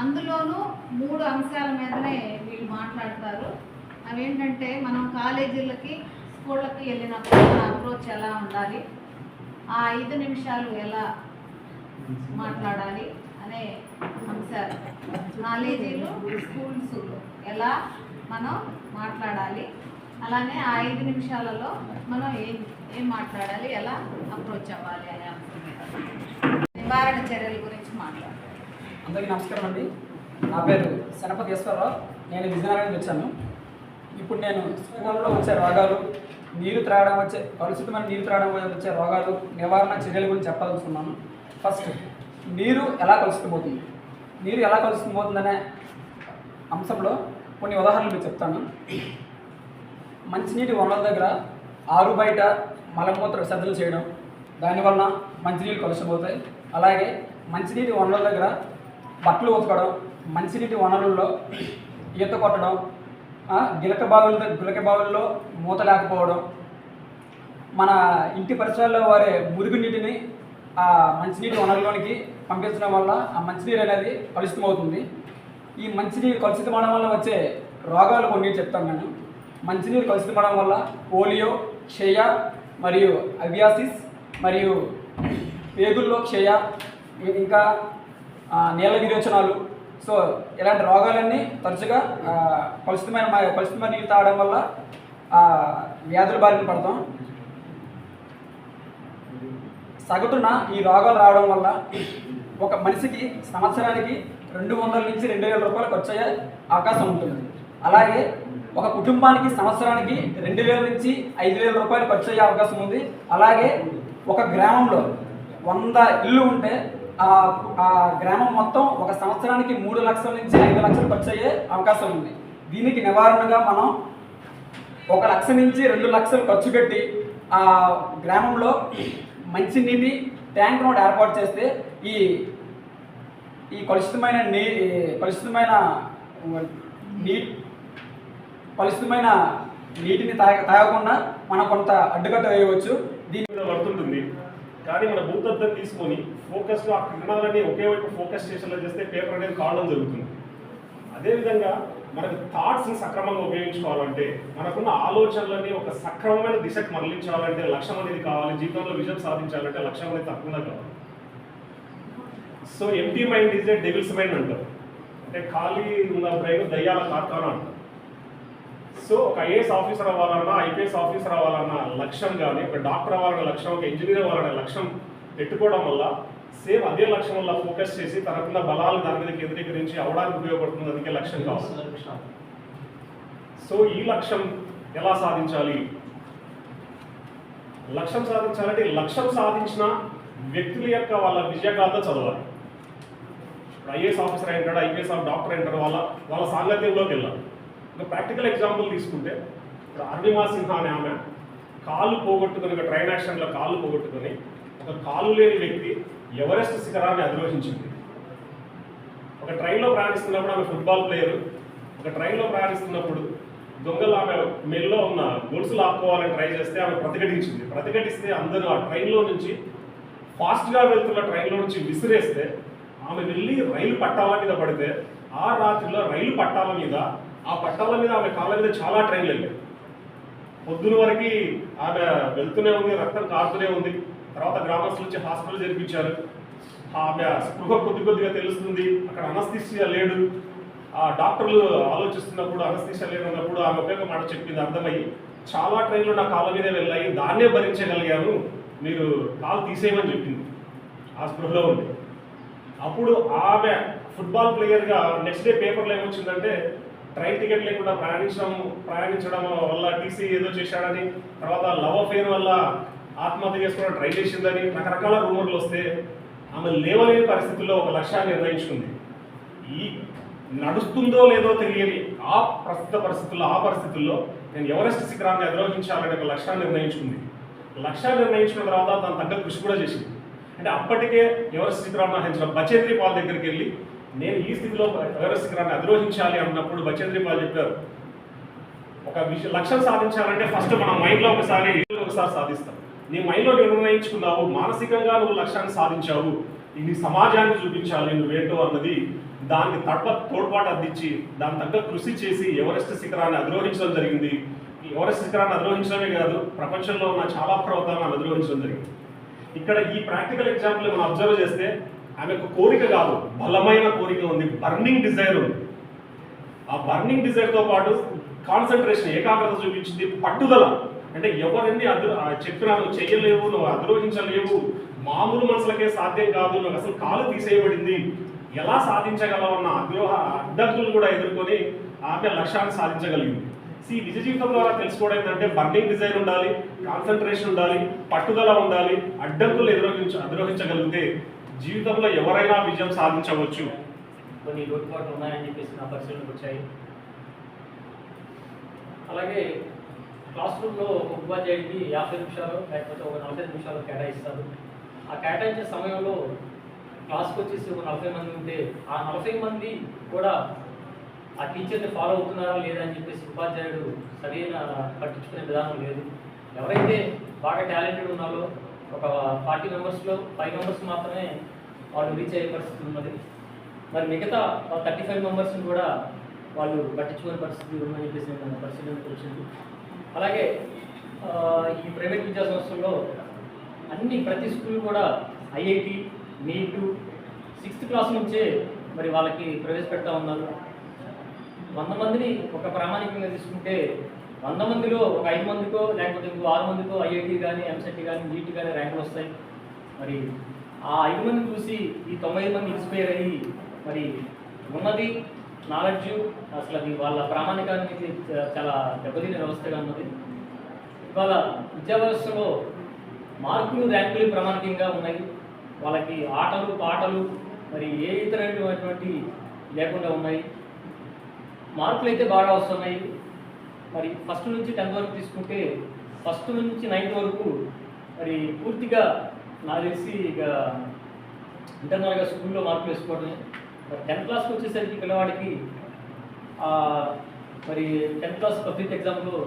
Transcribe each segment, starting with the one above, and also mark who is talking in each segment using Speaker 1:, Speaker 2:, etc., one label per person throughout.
Speaker 1: అందులోనూ మూడు అంశాల మీదనే వీళ్ళు మాట్లాడతారు. అవేంటంటే మనం కాలేజీలకి స్కూళ్ళకి వెళ్ళినప్పుడు అప్రోచ్ ఎలా ఉండాలి? ఆ ఐదు నిమిషాలు ఎలా మాట్లాడాలి? అనే అంశాలు కాలేజీలు స్కూల్స్ ఎలా మనం మాట్లాడాలి? అలానే ఆ ఐదు నిమిషాలలో మనం ఏం ఏం మాట్లాడాలి? ఎలా అప్రోచ్ అవ్వాలి అనే అంశం మీద. నివారణ చర్యల గురించి మాట్లాడాలి
Speaker 2: అందరికీ నమస్కారం అండి. నా పేరు శనపతి ఈశ్వరరావు. నేను విజయనగరం వచ్చాను. ఇప్పుడు నేను స్కూల్లో వచ్చే రోగాలు నీరు త్రాగడం వచ్చే కలుషితమైన నీరు త్రాగడం వచ్చే రోగాలు నివారణ చర్యల గురించి చెప్పాలనుకున్నాను ఫస్ట్ నీరు ఎలా కలుసుకుపోతుంది నీరు ఎలా కలుసుకుపోతుందనే అంశంలో కొన్ని ఉదాహరణలు మీకు చెప్తాను. మంచినీటి వనరుల దగ్గర ఆరు బయట మలమూత్ర విసర్జన చేయడం దానివలన మంచినీళ్ళు కలుషితమవుతాయి. అలాగే మంచినీటి వనరుల దగ్గర బట్టలు ఉతకడం మంచినీటి వనరుల్లో ఈత కొట్టడం గిలక బావుల గిలక బావుల్లో మూత లేకపోవడం మన ఇంటి పరిసరాల్లో వారే మురుగునీటిని ఆ మంచినీటి వనరులోనికి పంపించడం వల్ల ఆ మంచినీరు అనేది కలుషితమవుతుంది. ఈ మంచినీరు కలుషితమవడం వల్ల వచ్చే రోగాలు కొన్ని చెప్తాను నేను. మంచినీరు కలుషితమవడం వల్ల పోలియో క్షయ మరియు అవియాసిస్ మరియు పేగుల్లో క్షయ ఇంకా నీళ్ళ విరోచనాలు. సో ఇలాంటి రోగాలన్నీ తరచుగా కలుషితమైన కలుషితమైన నీళ్ళు తాగడం వల్ల వ్యాధుల బారిన పడతాం. సగటున ఈ రోగాలు రావడం వల్ల ఒక మనిషికి సంవత్సరానికి రెండు వందల నుంచి రెండు వేల రూపాయలు ఖర్చు అయ్యే అవకాశం ఉంటుంది. అలాగే ఒక కుటుంబానికి సంవత్సరానికి రెండు వేల నుంచి ఐదు వేల రూపాయలు ఖర్చు అయ్యే అవకాశం ఉంది. అలాగే ఒక గ్రామంలో వంద ఇల్లు ఉంటే ఆ గ్రామం మొత్తం ఒక సంవత్సరానికి మూడు లక్షల నుంచి ఐదు లక్షలు ఖర్చు అయ్యే అవకాశం ఉంది. దీనికి నివారణగా మనం ఒక లక్ష నుంచి రెండు లక్షలు ఖర్చు పెట్టి ఆ గ్రామంలో మంచినీటి ట్యాంక్ రోడ్ ఏర్పాటు చేస్తే ఈ ఈ కలుషితమైన నీ కలుషితమైన నీ కలుషితమైన నీటిని తాగ తాగకుండా మనం కొంత అడ్డుకట్ట వేయవచ్చు. దీని
Speaker 3: మీద పడుతుంటుంది. కానీ మన భూతద్దం తీసుకొని ఫోకస్లో ఆ క్రిమినల్ని ఒకే వైపు ఫోకస్ చేసేలా చేస్తే పేపర్ అనేది కావడం జరుగుతుంది. అదేవిధంగా మనకు థాట్స్ని సక్రమంగా ఉపయోగించుకోవాలంటే మనకున్న ఆలోచనలని ఒక సక్రమమైన దిశకు మరలించాలంటే లక్ష్యం అనేది కావాలి జీవితంలో విజయం సాధించాలంటే లక్ష్యం అనేది తప్పకుండా కావాలి. So empty mind is a devil's mind అంటారు. అంటే ఖాళీ ఉన్న బ్రెయిన్ దయ్యాల కార్ఖానా అంటారు. సో ఒక ఐఏఎస్ ఆఫీసర్ అవ్వాలన్నా ఐపీఎస్ ఆఫీసర్ అవ్వాలన్నా లక్ష్యం కానీ ఒక డాక్టర్ అవ్వాలన్న లక్ష్యం ఒక ఇంజనీర్ అవ్వాలనే లక్ష్యం పెట్టుకోవడం వల్ల సేమ్ అదే లక్ష్యం వల్ల ఫోకస్ చేసి తనకున్న బలాలు దాని మీద కేంద్రీకరించి అవడానికి ఉపయోగపడుతుంది అందుకే లక్ష్యం కావాలి. సో ఈ లక్ష్యం ఎలా సాధించాలి? లక్ష్యం సాధించాలంటే లక్ష్యం సాధించిన వ్యక్తుల యొక్క వాళ్ళ విజయగాథ చదవాలి. ఇప్పుడు ఐఏఎస్ ఆఫీసర్ అయింటాడు ఐపీఎస్ డాక్టర్ అయింటాడు వాళ్ళ వాళ్ళ సాంగత్యంలోకి వెళ్ళాలి ఇంకా ప్రాక్టికల్ ఎగ్జాంపుల్ తీసుకుంటే ఇప్పుడు అరుణిమా సిన్హా అనే ఆమె కాలు పోగొట్టుకుని ఒక ట్రైన్ యాక్షన్లో కాలు పోగొట్టుకుని ఒక కాలు లేని వ్యక్తి ఎవరెస్ట్ శిఖరాన్ని అధిరోహించింది. ఒక ట్రైన్లో ప్రయాణిస్తున్నప్పుడు ఆమె ఫుట్బాల్ ప్లేయర్ ఒక ట్రైన్లో ప్రయాణిస్తున్నప్పుడు దొంగలు ఆమె మెల్లో ఉన్న గొలుసులు ఆపుకోవాలని ట్రై చేస్తే ఆమె ప్రతిఘటించింది. ప్రతిఘటిస్తే అందరూ ఆ ట్రైన్లో నుంచి ఫాస్ట్గా వెళ్తున్న ట్రైన్లో నుంచి విసిరేస్తే ఆమె వెళ్ళి రైలు పట్టాల మీద పడితే ఆ రాత్రిలో రైలు పట్టాల మీద ఆ పట్టాల మీద ఆమె కాళ్ళ మీద చాలా ట్రైన్లు వెళ్ళాయి. పొద్దున వరకు ఆమె వెళ్తూనే ఉంది రక్తం కారుతూనే ఉంది. తర్వాత గ్రామస్తులు వచ్చి హాస్పిటల్ జరిపించారు. ఆమె స్పృహ కొద్ది కొద్దిగా తెలుస్తుంది అక్కడ అనస్థిషియా లేడు. ఆ డాక్టర్లు ఆలోచిస్తున్నప్పుడు అనస్థిషియా లేడు అన్నప్పుడు ఆమె ఒకే మాట చెప్పింది అర్థమయ్యి చాలా ట్రైన్లు నా కాళ్ళ మీదే వెళ్ళాయి దాన్నే భరించగలిగాను మీరు కాలు తీసేయమని చెప్పింది. ఆ స్పృహలో ఉంది. అప్పుడు ఆమె ఫుట్బాల్ ప్లేయర్గా నెక్స్ట్ డే పేపర్లో ఏమొచ్చిందంటే ట్రైన్ టికెట్ లేకుండా ప్రయాణించడం ప్రయాణించడం వల్ల టీసీ ఏదో చేశాడని తర్వాత లవ్ అఫేర్ వల్ల ఆత్మహత్య చేసుకోవడం ట్రై చేసిందని రకరకాల రూమర్లు వస్తే ఆమె లేవలేని పరిస్థితుల్లో ఒక లక్ష్యాన్ని నిర్ణయించుకుంది. ఈ నడుస్తుందో లేదో తెలియని ఆ ప్రస్తుత పరిస్థితుల్లో ఆ పరిస్థితుల్లో నేను ఎవరెస్ట్ శిఖరాన్ని అధిరోహించాలనే ఒక లక్ష్యాన్ని నిర్ణయించుకుంది. లక్ష్యాన్ని నిర్ణయించుకున్న తర్వాత దాని తగ్గ కృషి కూడా చేసింది. అంటే అప్పటికే ఎవరెస్ట్ శిఖరాన్ని ఆహించిన బచేంద్రి పాల్ దగ్గరికి వెళ్ళి నేను ఈ స్థితిలో ఎవరెస్ట్ శిఖరాన్ని అధిరోహించాలి అన్నప్పుడు బచేంద్రి పాల్ చెప్పారు ఒక విషయం లక్ష్యం సాధించాలంటే ఫస్ట్ మన మైండ్లో ఒకసారి ఒకసారి సాధిస్తాం. నీ మైండ్లో నిర్ణయించుకున్నావు మానసికంగా నువ్వు లక్ష్యాన్ని సాధించావు ఇది సమాజానికి చూపించాలి నువ్వేంటో అన్నది దానికి తడప తోడ్పాటు అందించి దాని తగ్గ కృషి చేసి ఎవరెస్ట్ శిఖరాన్ని అధిరోహించడం జరిగింది. ఎవరెస్ట్ శిఖరాన్ని అధిరోహించడమే కాదు ప్రపంచంలో ఉన్న చాలా పర్వతాలను అధిరోహించడం జరిగింది. ఇక్కడ ఈ ప్రాక్టికల్ ఎగ్జాంపుల్ మనం అబ్జర్వ్ చేస్తే ఆమెకు కోరిక కాదు బలమైన కోరిక ఉంది బర్నింగ్ డిజైర్ ఉంది. ఆ బర్నింగ్ డిజైర్తో పాటు కాన్సన్ట్రేషన్ ఏకాగ్రత చూపించింది పట్టుదల. అంటే ఎవరిని అదు ఆ చెప్పినా నువ్వు నువ్వు అధిరోహించలేవు మామూలు మనుషులకే సాధ్యం కాదు నువ్వు అసలు కాలు తీసేయబడింది. ఎలా సాధించగలవు అన్న అగ్రోహ అడ్డంకులు కూడా ఎదుర్కొని ఆమె లక్ష్యాన్ని సాధించగలిగింది. సి నిజ జీవితం ద్వారా తెలుసుకోవడం ఏంటంటే బర్నింగ్ డిజైన్ ఉండాలి కాన్సన్ట్రేషన్ ఉండాలి పట్టుదల ఉండాలి అడ్డంకులు ఎదురోహించ అధిరోహించగలిగితే జీవితంలో ఎవరైనా విజయం సాధించవచ్చు.
Speaker 4: కొన్ని లోటుపాట్లు ఉన్నాయని చెప్పేసి నా పరిశీలనకు వచ్చాయి. అలాగే క్లాస్ రూమ్లో ఒక ఉపాధ్యాయుడికి యాభై నిమిషాలు లేకపోతే ఒక నలభై నిమిషాలు కేటాయిస్తారు. ఆ కేటాయించే సమయంలో క్లాస్కి వచ్చేసి ఒక నలభై మంది ఉంటే ఆ నలభై మంది కూడా ఆ టీచర్ని ఫాలో అవుతున్నారా లేదా అని చెప్పేసి ఉపాధ్యాయుడు సరైన పట్టించుకునే విధానం లేదు. ఎవరైతే బాగా టాలెంటెడ్ ఉన్నారో ఒక ఫార్టీ మెంబర్స్లో ఫైవ్ మెంబర్స్ మాత్రమే వాళ్ళు రీచ్ అయ్యే పరిస్థితి ఉన్నది. మరి మిగతా థర్టీ ఫైవ్ మెంబర్స్ని కూడా వాళ్ళు పట్టించుకునే పరిస్థితి ఉందని చెప్పేసి నేను పరిశీలనకు వచ్చింది. అలాగే ఈ ప్రైవేట్ విద్యా సంస్థల్లో అన్ని ప్రతి స్కూల్ కూడా ఐఐటి నీటు సిక్స్త్ క్లాస్ నుంచే మరి వాళ్ళకి ప్రవేశపెడతా ఉన్నారు. వంద మందిని ఒక ప్రామాణికంగా తీసుకుంటే వంద మందిలో ఒక ఐదు మందికో లేకపోతే ఇంకో ఆరు మందికో ఐఐటి కానీ ఎంసెట్ కానీ నీట్ కానీ ర్యాంకులు వస్తాయి. మరి ఆ ఐదు మంది చూసి ఈ తొంభై మంది ఇన్స్పైర్ అయ్యి మరి ఉన్నది నాలెడ్జ్ అసలు అది వాళ్ళ ప్రామాణికానికి చాలా దెబ్బతిన వ్యవస్థగా ఉన్నది. ఇవాళ విద్యా వ్యవస్థలో మార్కులు ర్యాంకులు ప్రామాణికంగా ఉన్నాయి. వాళ్ళకి ఆటలు పాటలు మరి ఏ ఇతరమైనటువంటి లేకుండా ఉన్నాయి. మార్కులు అయితే బాగా వస్తున్నాయి. మరి ఫస్ట్ నుంచి టెన్త్ వరకు తీసుకుంటే ఫస్ట్ నుంచి నైన్త్ వరకు మరి పూర్తిగా నాకు తెలిసి ఇక ఇంటర్నల్గా స్కూల్లో మార్కులు వేసుకోవడమే. మరి టెన్త్ క్లాస్కి వచ్చేసరికి పిల్లవాడికి మరి టెన్త్ క్లాస్ పబ్లిక్ ఎగ్జామ్లో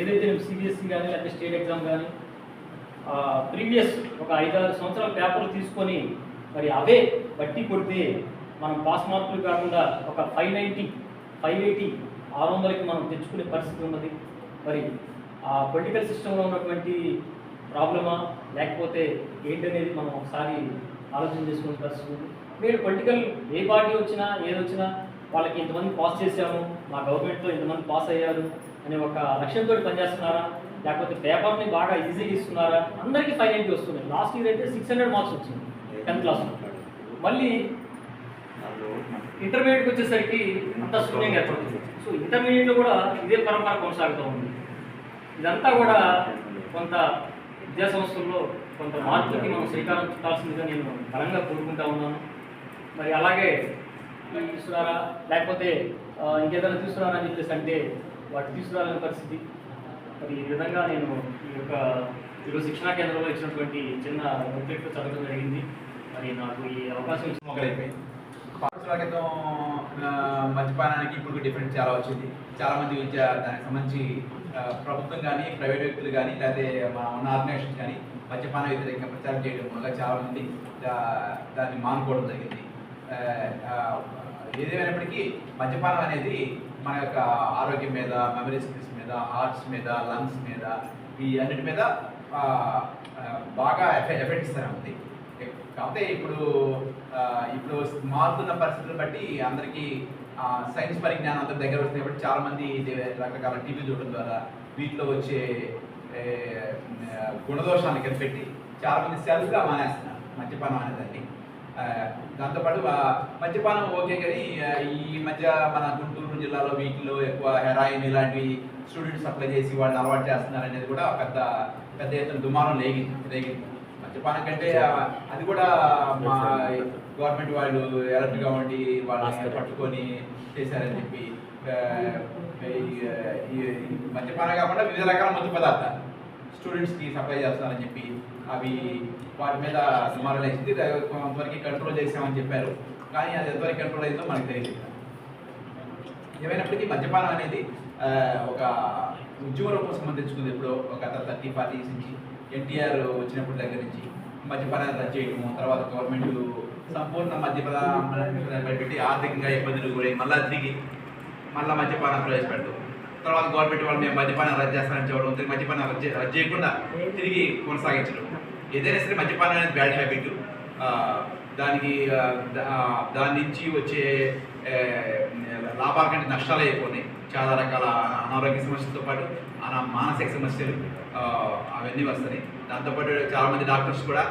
Speaker 4: ఏదైతే సిబిఎస్ఈ కానీ లేకపోతే స్టేట్ ఎగ్జామ్ కానీ ప్రీవియస్ ఒక ఐదారు సంవత్సరాల పేపర్లు తీసుకొని మరి అవే బట్టి కొడితే మనం పాస్ మార్కులు కాకుండా ఒక ఫైవ్ నైంటీ ఫైవ్ ఎయిటీ ఆరు వందలకి మనం తెచ్చుకునే పరిస్థితి ఉన్నది. మరి ఆ పొలిటికల్ సిస్టంలో ఉన్నటువంటి ప్రాబ్లమా? లేకపోతే ఏంటనేది మనం ఒకసారి ఆలోచన చేసుకునే పరిస్థితి ఉంది. మీరు పొలిటికల్ ఏ పార్టీ వచ్చినా ఏది వచ్చినా వాళ్ళకి ఇంతమంది పాస్ చేశాము మా గవర్నమెంట్లో ఇంతమంది పాస్ అయ్యారు అనే ఒక లక్ష్యంతో పనిచేస్తున్నారా? లేకపోతే పేపర్ని బాగా ఈజీగా ఇస్తున్నారా? అందరికీ ఫైవ్ నైంటీ వస్తున్నాయి. లాస్ట్ ఇయర్ అయితే సిక్స్ హండ్రెడ్ మార్క్స్ వచ్చింది టెన్త్ క్లాస్లో. మళ్ళీ ఇంటర్మీడియట్కి వచ్చేసరికి అంతా శూన్యంగా ఏర్పడుతుంది. సో ఇంటర్మీడియట్లో కూడా ఇదే పరంపర కొనసాగుతూ ఉంది. ఇదంతా కూడా కొంత విద్యా సంస్థల్లో కొంత మార్పుకి మనం శ్రీకారం చుట్టాల్సిందిగా నేను బలంగా కోరుకుంటా ఉన్నాను. మరి అలాగే తీసుకురారా లేకపోతే ఇంకేదైనా తీసుకురారా అని చెప్పేసి అంటే వాటి తీసుకురాలని పరిస్థితి. మరి ఈ విధంగా నేను ఈ యొక్క ఈరోజు శిక్షణా కేంద్రంలో ఇచ్చినటువంటి చిన్న బుక్లెట్ చదవడం జరిగింది. మరి నాకు ఈ అవకాశం ఇచ్చిన
Speaker 5: మొదలైపోయింది సంవత్సరాల క్రితం మద్యపానానికి ఇప్పుడు డిఫరెంట్ చాలా వచ్చింది. చాలామంది విద్య దానికి సంబంధించి ప్రభుత్వం కానీ ప్రైవేట్ వ్యక్తులు కానీ లేకపోతే మన ఉన్న ఆర్గనైజేషన్స్ కానీ మద్యపాన వ్యతిరేకంగా ప్రచారం చేయడం వల్ల చాలామంది దాన్ని మానుకోవడం జరిగింది. ఏదేమైనప్పటికీ మద్యపానం అనేది మన యొక్క ఆరోగ్యం మీద మెమరీ స్కిల్స్ మీద హార్ట్స్ మీద లంగ్స్ మీద ఈ అన్నిటి మీద బాగా ఎఫెక్ట్ ఎఫెక్ట్ ఇస్తూనే ఉంది. కాకపోతే ఇప్పుడు ఇప్పుడు మారుతున్న పరిస్థితులను బట్టి అందరికీ సైన్స్ పరిజ్ఞానం అంత దగ్గర వస్తుంది కాబట్టి చాలామంది రకరకాల టీవీ చూడడం ద్వారా వీటిలో వచ్చే గుణదోషాన్ని కనిపెట్టి చాలా మంది సెల్ఫ్గా మానేస్తున్నారు. మద్యపానం అనేదాన్ని. దాంతోపాటు మద్యపానం ఓకే కానీ ఈ మధ్య మన గుంటూరు జిల్లాలో వీటిలో ఎక్కువ హెరాయిన్ ఇలాంటివి స్టూడెంట్స్ అప్లై చేసి వాళ్ళు అలవాటు చేస్తున్నారు అనేది కూడా పెద్ద పెద్ద ఎత్తున దుమారం లేగింది రేగింది. మద్యపానం కంటే ఆ, అది కూడా మా గవర్నమెంట్ వాళ్ళు ఎలర్ట్గా ఉండి వాళ్ళని పట్టుకొని చేశారని చెప్పి మద్యపానం కాకుండా వివిధ రకాల మత్తు పదార్థాలు స్టూడెంట్స్కి సప్లై చేస్తారని చెప్పి అవి వాటి మీద దుమారం వేసింది కొంతవరకు కంట్రోల్ చేసామని చెప్పారు. కానీ అది ఎంతవరకు కంట్రోల్ అయిందో మనకు తెలియదు. ఏమైనప్పటికీ మద్యపానం అనేది ఒక ఉద్యోగం కోసం సంబంధించుకుంది ఇప్పుడు ఒక థర్టీ ఫార్టీ నుంచి. ఎన్టీఆర్ వచ్చినప్పుడు దగ్గర నుంచి మద్యపానాన్ని రద్దు చేయడము తర్వాత గవర్నమెంట్ సంపూర్ణ మద్యపానం పెట్టి ఆర్థికంగా ఇబ్బందులు కూడా మళ్ళీ తిరిగి మళ్ళీ మద్యపానం ప్రవేశపెట్టడం తర్వాత గవర్నమెంట్ వాళ్ళు మేము మద్యపానం రద్దు చేస్తామని చెప్పడం తిరిగి మద్యపానం రద్దు రద్దు చేయకుండా తిరిగి కొనసాగించడం. ఏదైనా సరే మద్యపానం అనేది బ్యాడ్ హ్యాబిట్. దానికి దాని నుంచి వచ్చే లాభాల కంటే నష్టాలు అయిపోయి చాలా రకాల అనారోగ్య సమస్యలతో పాటు అనా మానసిక సమస్యలు అవన్నీ వస్తాయి. దాంతోపాటు చాలామంది డాక్టర్స్ కూడా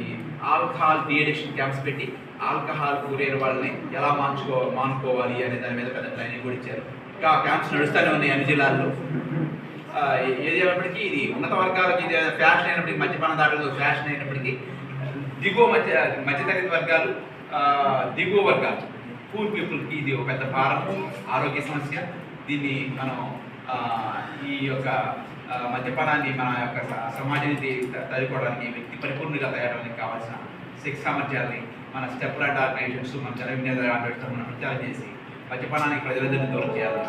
Speaker 5: ఈ ఆల్కహాల్ డిఎడిక్షన్ క్యాంప్స్ పెట్టి ఆల్కహాల్ గురైన వాళ్ళని ఎలా మార్చుకో మానుకోవాలి అనే దాని మీద పెద్ద ట్రైనింగ్ కూడా ఇచ్చారు. ఇంకా క్యాంప్స్ నడుస్తూనే ఉన్నాయి అన్ని జిల్లాల్లో. ఏది అయినప్పటికీ ఇది ఉన్నత వర్గాలకి ఇది ఫ్యాషన్ అయినప్పటికీ మద్యపాన దాడులు ఫ్యాషన్ అయినప్పటికీ దిగువ మధ్య మధ్యతరగతి వర్గాలు దిగువ వర్గాలు. పూర్ పీపుల్కి ఇది ఒక పెద్ద భారం ఆరోగ్య సమస్య. దీన్ని మనం ఈ యొక్క మద్యపానాన్ని మన యొక్క సమాజాన్ని సమాజానికి తదుకోవడానికి వ్యక్తి పరిపూర్ణంగా తయారవడానికి కావాల్సిన శక్తి సామర్థ్యాలని మన స్టెప్ లాంటి ఆర్గనైజేషన్స్ మన జన వినియోగ ఆర్గనైజేషన్ మనం ప్రచారం చేసి మద్యపానానికి ప్రజలందరినీ దూరం చేయాలి.